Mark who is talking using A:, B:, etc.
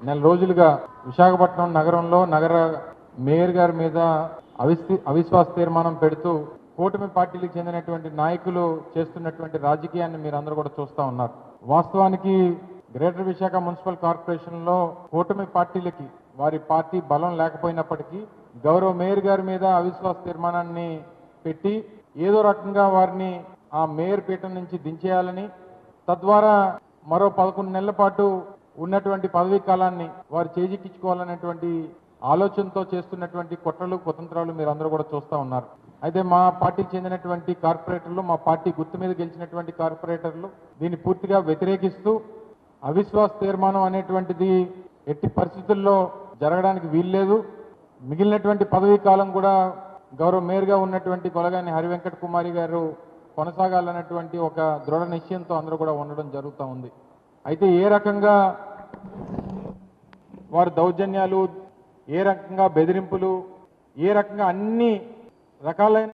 A: నెల రోజులుగా విశాఖపట్నం నగరంలో నగర మేయర్ గారి మీద అవిస్తి అవిశ్వాస తీర్మానం పెడుతూ కూటమి పార్టీలకు చెందినటువంటి నాయకులు చేస్తున్నటువంటి రాజకీయాన్ని మీరు అందరూ కూడా చూస్తా ఉన్నారు. వాస్తవానికి గ్రేటర్ విశాఖ మున్సిపల్ కార్పొరేషన్లో కూటమి పార్టీలకి వారి పార్టీ బలం లేకపోయినప్పటికీ గౌరవ మేయర్ గారి మీద అవిశ్వాస తీర్మానాన్ని పెట్టి ఏదో రకంగా వారిని ఆ మేయర్ పీఠం నుంచి దించేయాలని తద్వారా మరో పదకొండు నెలల పాటు ఉన్నటువంటి పదవీ కాలాన్ని వారు చేజిక్కించుకోవాలనేటువంటి ఆలోచనతో చేస్తున్నటువంటి కుట్రలు కుతంత్రాలు మీరు అందరూ కూడా చూస్తూ ఉన్నారు. అయితే మా పార్టీకి చెందినటువంటి కార్పొరేటర్లు మా పార్టీ గుర్తు మీద గెలిచినటువంటి కార్పొరేటర్లు దీన్ని పూర్తిగా వ్యతిరేకిస్తూ అవిశ్వాస తీర్మానం అనేటువంటిది ఎట్టి పరిస్థితుల్లో జరగడానికి వీల్లేదు. మిగిలినటువంటి పదవీ కాలం కూడా గౌరవ మేయర్గా ఉన్నటువంటి కొలగాని హరివెంకట కుమారి గారు కొనసాగాలన్నటువంటి ఒక దృఢ నిశ్చయంతో అందరూ కూడా ఉండడం జరుగుతూ ఉంది. అయితే ఏ రకంగా వారు దౌర్జన్యాలు ఏ రకంగా బెదిరింపులు ఏ రకంగా అన్ని రకాలైన